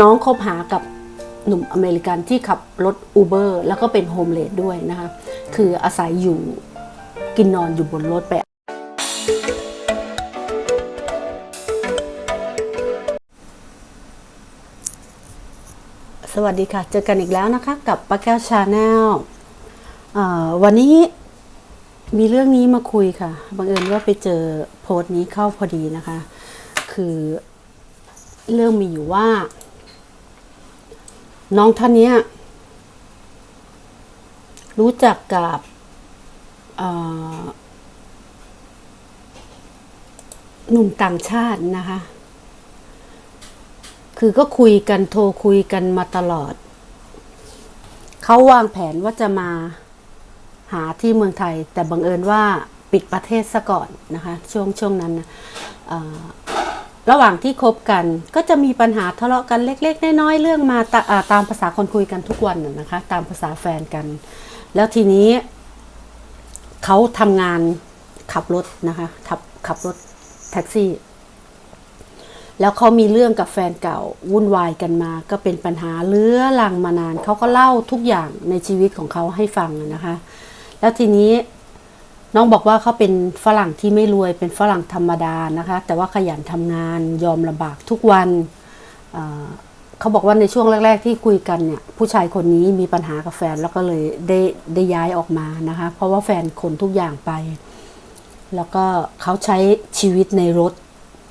น้องคบหากับหนุ่มอเมริกันที่ขับรถอูเบอร์แล้วก็เป็นโฮมเลดด้วยนะคะ คืออาศัยอยู่กินนอนอยู่บนรถไป สวัสดีค่ะ เจอกันอีกแล้วนะคะ กับป้าแก้วชาแนลวันนี้มีเรื่องนี้มาคุยค่ะ บังเอิญว่าไปเจอโพสต์นี้เข้าพอดีนะคะ คือเรื่องมีอยู่ว่า น้องท่านเนี้ยรู้จักกับหนุ่มต่างชาตินะคะ คือก็คุยกันโทรคุยกันมาตลอด เขาวางแผนว่าจะมาหาที่เมืองไทย แต่บังเอิญว่าปิดประเทศซะก่อนนะคะ ช่วงช่วงนั้นนะ ระหว่างที่คบกันก็จะมีปัญหาทะเลาะกันเล็ก ๆ น้อยๆเรื่องมาตาตามภาษาคนคุยกันทุกวันนะคะ ตามภาษาแฟนกัน แล้วทีนี้เขาทำงานขับรถนะคะขับขับรถแท็กซี่ แล้วเขามีเรื่องกับแฟนเก่าวุ่นวายกันมา ก็เป็นปัญหาเลื้อรังมานานเขาก็เล่าทุกอย่างในชีวิตของเขาให้ฟังนะคะ แล้วทีนี้ น้องบอกว่าเขาเป็นฝรั่งที่ไม่รวยเป็นฝรั่งธรรมดานะคะ แต่ว่าขยันทำงานยอมลำบากทุกวันเเขาบอกว่าในช่วงแรก ๆ ที่คุยกันเนี่ยผู้ชายคนนี้มีปัญหากับแฟนแล้วก็เลยได้ได้ย้ายออกมานะคะ เพราะว่าแฟนคนทุกอย่างไป แล้วก็เขาใช้ชีวิตในรถ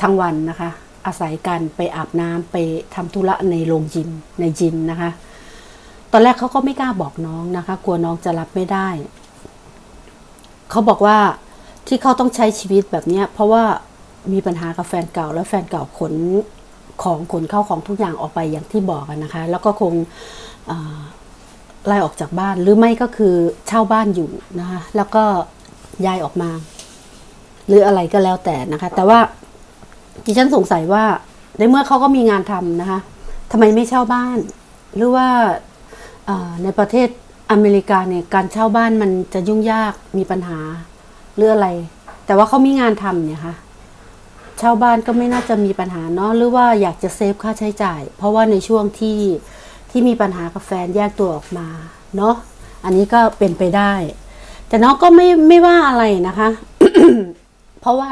ทั้งวันนะคะ อาศัยกันไปอาบน้ำไปทำธุระในโรงยิมในยิมนะคะ ตอนแรกเขาก็ไม่กล้าบอกน้องนะคะ กลัวน้องจะรับไม่ได้ เขาบอกว่าที่เขาต้องใช้ชีวิตแบบเนี้ยเพราะว่ามีปัญหากับแฟนเก่า แล้วแฟนเก่าขนของขนเข้าของทุกอย่างออกไปอย่างที่บอกกันนะคะ แล้วก็คงไล่ออกจากบ้านหรือไม่ก็คือเช่าบ้านอยู่นะคะแล้วก็ย้ายออกมา หรืออะไรก็แล้วแต่นะคะ แต่ว่าดิฉันสงสัยว่าในเมื่อเขาก็มีงานทำนะคะทำไมไม่เช่าบ้าน หรือว่าในประเทศ อเมริกาเนี่ยการเช่าบ้านมันจะยุ่งยากมีปัญหาหรืออะไร แต่ว่าเขามีงานทำเนี่ยค่ะเช่าบ้านก็ไม่น่าจะมีปัญหาเนาะหรือว่าอยากจะเซฟค่าใช้จ่าย เพราะว่าในช่วงที่ที่มีปัญหากับแฟนแยกตัวออกมาเนาะอันนี้ก็เป็นไปได้ แต่น้องก็ไม่ไม่ว่าอะไรนะคะ เพราะว่า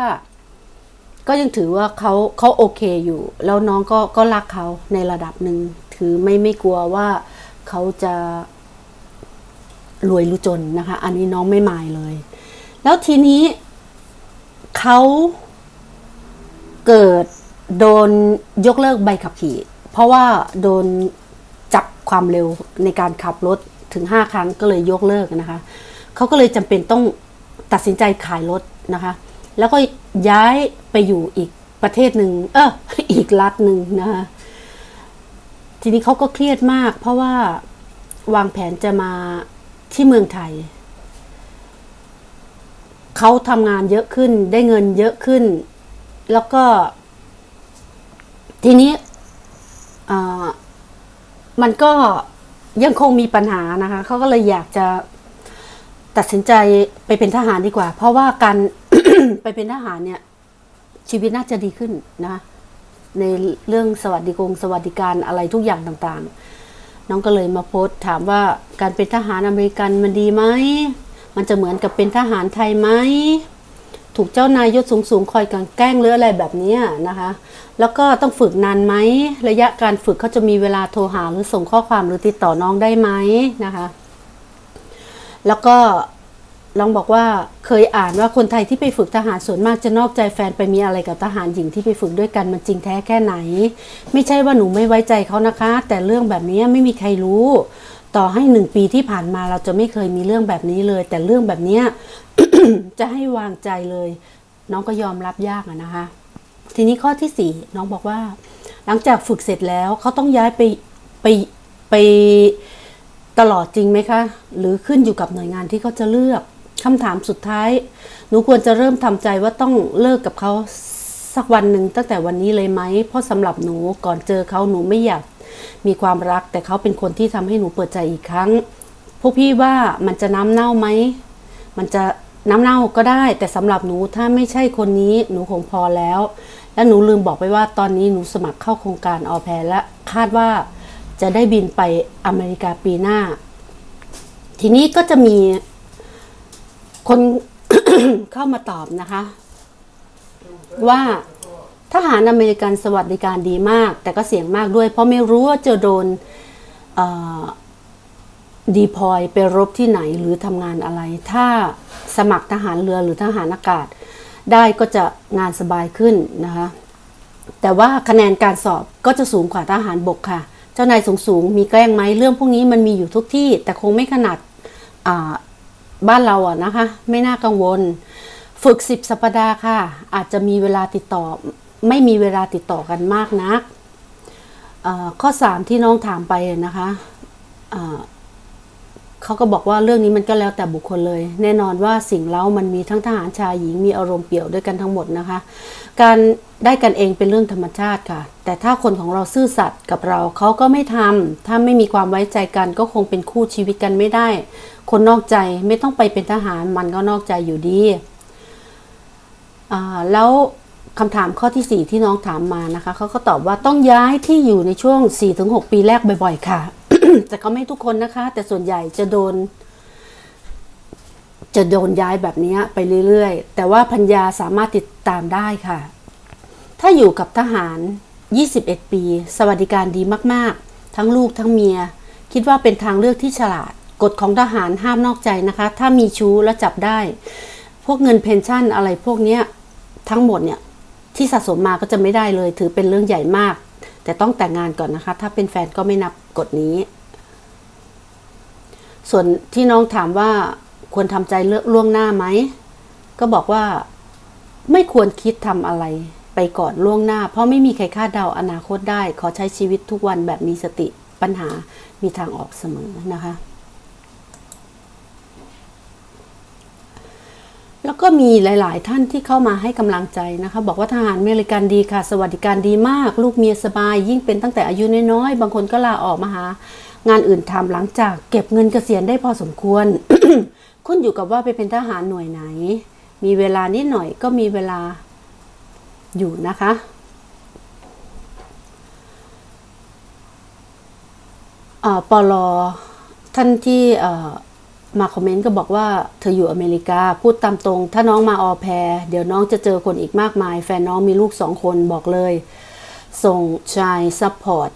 ก็ยังถือว่าเขาเขาโอเคอยู่ แล้วน้องก็ก็รักเขาในระดับหนึ่งถือไม่ไม่กลัวว่าเขาจะ รวยหรือจนนะคะ อันนี้น้องไม่หมายเลย แล้วทีนี้เขาเกิดโดนยกเลิกใบขับขี่ เพราะว่าโดนจับความเร็วในการขับรถถึง 5 ครั้งก็เลยยกเลิกนะคะ เขาก็เลยจำเป็นต้องตัดสินใจขายรถนะคะ แล้วก็ย้ายไปอยู่อีกประเทศหนึ่งเอออีกรัฐหนึ่งนะคะทีนี้เขาก็เครียดมาก เพราะว่าวางแผนจะมา ที่เมืองไทย เขาทำงานเยอะขึ้นได้เงินเยอะขึ้น แล้วก็ ทีนี้มันก็ยังคงมีปัญหานะคะ เขาก็เลยอยากจะตัดสินใจไปเป็นทหารดีกว่า เพราะว่าการไปเป็นทหารเนี่ย ชีวิตน่าจะดีขึ้นนะคะในเรื่องสวัสดิกงสวัสดิการอะไรทุกอย่างต่างๆ น้องก็เลยมาโพสต์ถามว่าการเป็นทหารอเมริกันมันดีไหม มันจะเหมือนกับเป็นทหารไทยไหม ถูกเจ้านายยศสูงๆ คอยกันแกล้งหรืออะไรแบบนี้นะคะ แล้วก็ต้องฝึกนานไหม ระยะการฝึกเขาจะมีเวลาโทรหาหรือส่งข้อความหรือติดต่อน้องได้ไหมนะคะ แล้วก็ ลองบอกว่าเคยอ่านว่าคนไทยที่ไปฝึกทหารส่วนมากจะนอกใจแฟนไปมีอะไรกับทหารหญิงที่ไปฝึกด้วยกันมันจริงแท้แค่ไหน ไม่ใช่ว่าหนูไม่ไว้ใจเขานะคะ แต่เรื่องแบบนี้ไม่มีใครรู้ ต่อให้หนึ่งปีที่ผ่านมาเราจะไม่เคยมีเรื่องแบบนี้เลย แต่เรื่องแบบนี้จะให้วางใจเลย น้องก็ยอมรับยากนะคะ ทีนี้ข้อที่สี่น้องบอกว่า หลังจากฝึกเสร็จแล้วเขาต้องย้ายไปไปไปตลอดจริงไหมคะ หรือขึ้นอยู่กับหน่วยงานที่เขาจะเลือก คำถามสุดท้าย หนูควรจะเริ่มทำใจว่าต้องเลิกกับเขาสักวันหนึ่งตั้งแต่วันนี้เลยไหม เพราะสำหรับหนูก่อนเจอเขาหนูไม่อยากมีความรัก แต่เขาเป็นคนที่ทำให้หนูเปิดใจอีกครั้ง พวกพี่ว่ามันจะน้ำเน่าไหม มันจะน้ำเน่าก็ได้ แต่สำหรับหนูถ้าไม่ใช่คนนี้หนูคงพอแล้ว และหนูลืมบอกไปว่าตอนนี้หนูสมัครเข้าโครงการออแพรและคาดว่าจะได้บินไปอเมริกาปีหน้า ทีนี้ก็จะมี คนเข้ามาตอบนะคะ ว่าทหารอเมริกันสวัสดิการดีมาก แต่ก็เสี่ยงมากด้วย เพราะไม่รู้ว่าจะโดนดีพอยไปรบที่ไหนหรือทำงานอะไร ถ้าสมัครทหารเรือหรือทหารอากาศ ได้ก็จะงานสบายขึ้นนะคะ แต่ว่าคะแนนการสอบก็จะสูงกว่าทหารบกค่ะ เจ้านายสูงสูงๆมีแกล้งไหมเรื่องพวกนี้มันมีอยู่ทุกที่ แต่คงไม่ขนาดา บ้านเราอะนะคะ ไม่น่ากังวล ฝึกสิบสัปดาห์ค่ะ อาจจะมีเวลาติดต่อ ไม่มีเวลาติดต่อกันมากนักข้อสามที่น้องถามไปนะคะ เขาก็บอกว่าเรื่องนี้มันก็แล้วแต่บุคคลเลย แน่นอนว่าสิ่งเล้ามันมีทั้งทหารชายหญิงมีอารมณ์เปี่ยวด้วยกันทั้งหมดนะคะ การได้กันเองเป็นเรื่องธรรมชาติค่ะ แต่ถ้าคนของเราซื่อสัตย์กับเราเขาก็ไม่ทำถ้าไม่มีความไว้ใจกันก็คงเป็นคู่ชีวิตกันไม่ได้ คนนอกใจไม่ต้องไปเป็นทหารมันก็นอกใจอยู่ดีแล้วคำถามข้อที่ 4 ที่น้องถามมานะคะเขาก็ตอบว่าต้องย้ายที่อยู่ในช่วง 4-6 ปีแรกบ่อย ๆ ค่ะ แต่ก็ไม่ทุกคนนะคะ แต่ส่วนใหญ่จะโดน จะโดนย้ายแบบนี้ไปเรื่อยๆ แต่ว่าพัญญาสามารถติดตามได้ค่ะ ถ้าอยู่กับทหาร 21 ปี สวัสดิการดีมากๆ ทั้งลูกทั้งเมีย คิดว่าเป็นทางเลือกที่ฉลาด กฎของทหารห้ามนอกใจนะคะ ถ้ามีชู้แล้วจับได้ พวกเงินเพนชั่นอะไรพวกเนี้ยทั้งหมดเนี่ยที่สะสมมาก็จะไม่ได้เลย ถือเป็นเรื่องใหญ่มาก แต่ต้องแต่งงานก่อนนะคะ ถ้าเป็นแฟนก็ไม่นับกฎนี้ ส่วนที่น้องถามว่าควรทำใจเลือกล่วงหน้าไหม ก็บอกว่าไม่ควรคิดทำอะไรไปก่อนล่วงหน้า เพราะไม่มีใครคาดเดาอนาคตได้ ขอใช้ชีวิตทุกวันแบบมีสติปัญหามีทางออกเสมอนะคะ แล้วก็มีหลาย ๆ ท่านที่เข้ามาให้กำลังใจนะคะ บอกว่าทหารอเมริกันดีค่ะ สวัสดิการดีมาก ลูกเมียสบาย ยิ่งเป็นตั้งแต่อายุน้อยๆ บางคนก็ลาออกมาหางานอื่นทำหลังจากเก็บเงินเกษียณได้พอสมควรขึ้นอยู่กับว่าไปเป็นทหารหน่วยไหน มีเวลานิดหน่อยก็มีเวลาอยู่นะคะอ่าปลอท่านที่อ่อ มาคอมเมนต์ก็บอกว่าเธออยู่อเมริกาพูดตามตรง ถ้าน้องมาออแพรเดี๋ยวน้องจะเจอคนอีกมากมาย แฟนน้องมีลูกสองคนบอกเลย ส่งชายซัพพอร์ต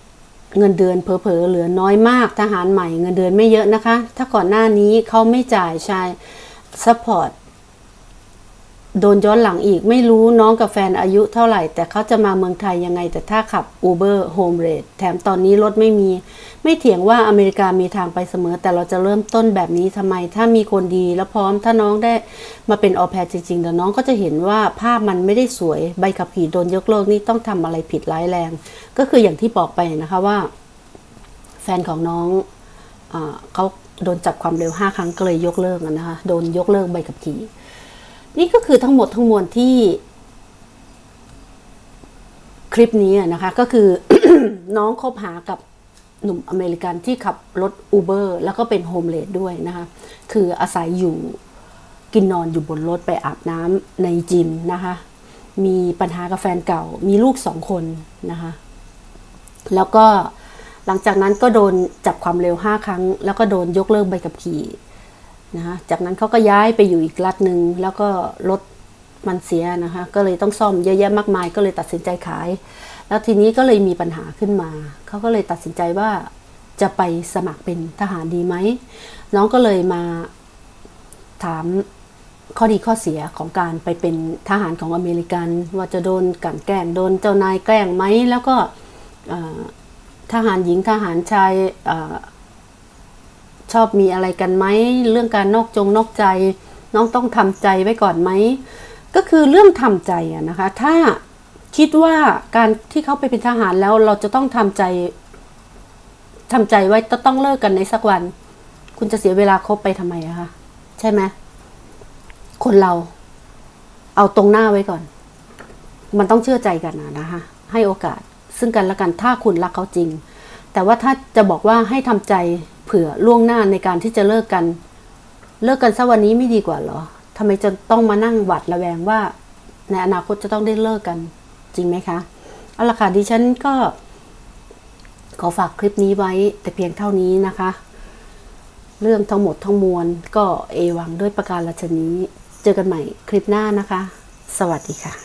เงินเดือนเผลอๆเหลือน้อยมากทหารใหม่เงินเดือนไม่เยอะนะคะ ถ้าก่อนหน้านี้เขาไม่จ่ายชายซัพพอร์ต โดนย้อนหลังอีกไม่รู้น้องกับแฟนอายุเท่าไหร่ แต่เขาจะมาเมืองไทยยังไง แต่ถ้าขับ Uber Home Rate แถมตอนนี้รถไม่มี ไม่เถียงว่าอเมริกามีทางไปเสมอ แต่เราจะเริ่มต้นแบบนี้ทำไม ถ้ามีคนดีแล้วพร้อมถ้าน้องได้มาเป็นออแพรจริงๆเดี๋ยวน้องก็จะเห็นว่าภาพมันไม่ได้สวยใบขับขี่โดนยกเลิกนี่ต้องทำอะไรผิดร้ายแรง ก็คืออย่างที่บอกไปนะคะว่า แฟนของน้องอเขาโดนจับความเร็วห้าครั้งก็เลยยกเลิกนะคะโดนยกเลิกใบขับขี่ นี่ก็คือทั้งหมดทั้งมวลที่คลิปนี้นะคะก็คือน้องคบหากับหนุ่มอเมริกันที่ขับรถอูเบอร์แล้วก็เป็นโฮมเลดด้วยนะคะคืออาศัยอยู่กินนอนอยู่บนรถไปอาบน้ำในจิมนะคะมีปัญหากับแฟนเก่า มีลูกสองคนนะคะแล้วก็หลังจากนั้นก็โดนจับความเร็ว 5 ครั้ง แล้วก็โดนยกเลิกใบขับขี่ นะคะจากนั้นเขาก็ย้ายไปอยู่อีกรัฐหนึ่งแล้วก็รถมันเสียนะคะ ก็เลยต้องซ่อมเยอะแยะมากมายก็เลยตัดสินใจขาย แล้วทีนี้ก็เลยมีปัญหาขึ้นมาเขาก็เลยตัดสินใจว่าจะไปสมัครเป็นทหารดีไหมน้องก็เลยมาถามข้อดีข้อเสียของการไปเป็นทหารของอเมริกัน ว่าจะโดนกันแกล้งโดนเจ้านายแกล้งไหมแล้วก็ทหารหญิงทหารชายอ ชอบมีอะไรกันไหมเรื่องการนอกจงนอกใจ น้องต้องทำใจไว้ก่อนไหมก็คือเรื่องทำใจอะนะคะ ถ้าคิดว่าการที่เขาไปเป็นทหารแล้วเราจะต้องทำใจทำใจไว้ต้องเลิกกันในสักวัน คุณจะเสียเวลาคบไปทำไมอะคะใช่ไหมคนเรา เอาตรงหน้าไว้ก่อน มันต้องเชื่อใจกันนะนะคะให้โอกาสซึ่งกันและกันถ้าคุณรักเขาจริง แต่ว่าถ้าจะบอกว่าให้ทำใจ ผื่อล่วงหน้าในการที่จะเลิกกัน เลิกกันสักวันนี้ไม่ดีกว่าหรอทำไมจะต้องมานั่งหวัดระแวงว่า ในอนาคตจะต้องได้เลิกกัน จริงไหมคะเอาละค่ะดิฉันก็ ขอฝากคลิปนี้ไว้แต่เพียงเท่านี้นะคะ เรื่องทั้งหมดทั้งมวลก็เอวังด้วยประการละชนี้ เจอกันใหม่คลิปหน้านะคะ สวัสดีค่ะ